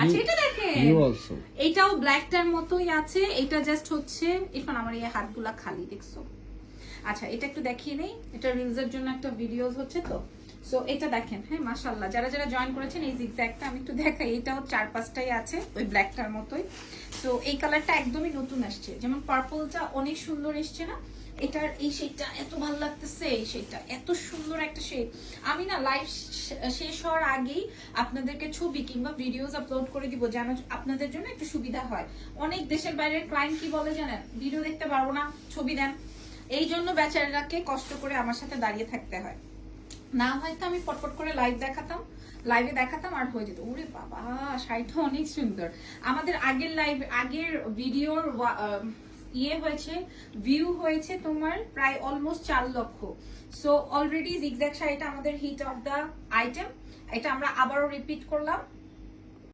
আচ্ছা এটা দেখেন। ইউ অলসো এটাও ব্ল্যাকটার মতোই আছে। এটা জাস্ট হচ্ছে এখন আমার এই হাতগুলা খালি দেখছ? আচ্ছা এটা একটু দেখিয়ে নেই। এটা রিলসের জন্য একটা ভিডিওস হচ্ছে তো। সো এটা দেখেন হ্যাঁ মাশাল্লাহ যারা যারা জয়েন করেছেন এই জিগজ্যাগটা আমি একটু দেখাই। এটাও চার পাঁচটাই আছে ওই ব্ল্যাকটার মতোই। সো এই কালারটা একদমই নতুন আসছে। যেমন পার্পলটা অনেক সুন্দর এসছে না? এটার এই শেডটা এত ভালো লাগতেছে, এই শেডটা এত সুন্দর একটা শেড আমি না লাইভ শেষ হওয়ার আগেই আপনাদেরকে ছবি কিংবা ভিডিওস আপলোড করে দিব যেন আপনাদের জন্য একটু সুবিধা হয়। অনেক দেশের বাইরের ক্লায়েন্ট কি বলে জানেন? ভিডিও দেখতে পারব না, ছবি দেন। এই জন্য বেচারাকে কষ্ট করে আমার সাথে দাঁড়িয়ে থাকতে হয়। না হয়তো আমি পটপট করে লাইভ দেখাতাম লাইভে দেখাতাম আর হয়ে যেত। ওরে বাবা, শাড়িটা অনেক সুন্দর। আমাদের আগের লাইভ আগের ভিডিওর ইয়ে হয়েছে ভিউ হয়েছে তোমার প্রায় অলমোস্ট চার লক্ষ। সো অলরেডি জিগজ্যাক শাড়িটা আমাদের হিট অফ দ্য আইটেম এটা আমরা আবারও রিপিট করলাম।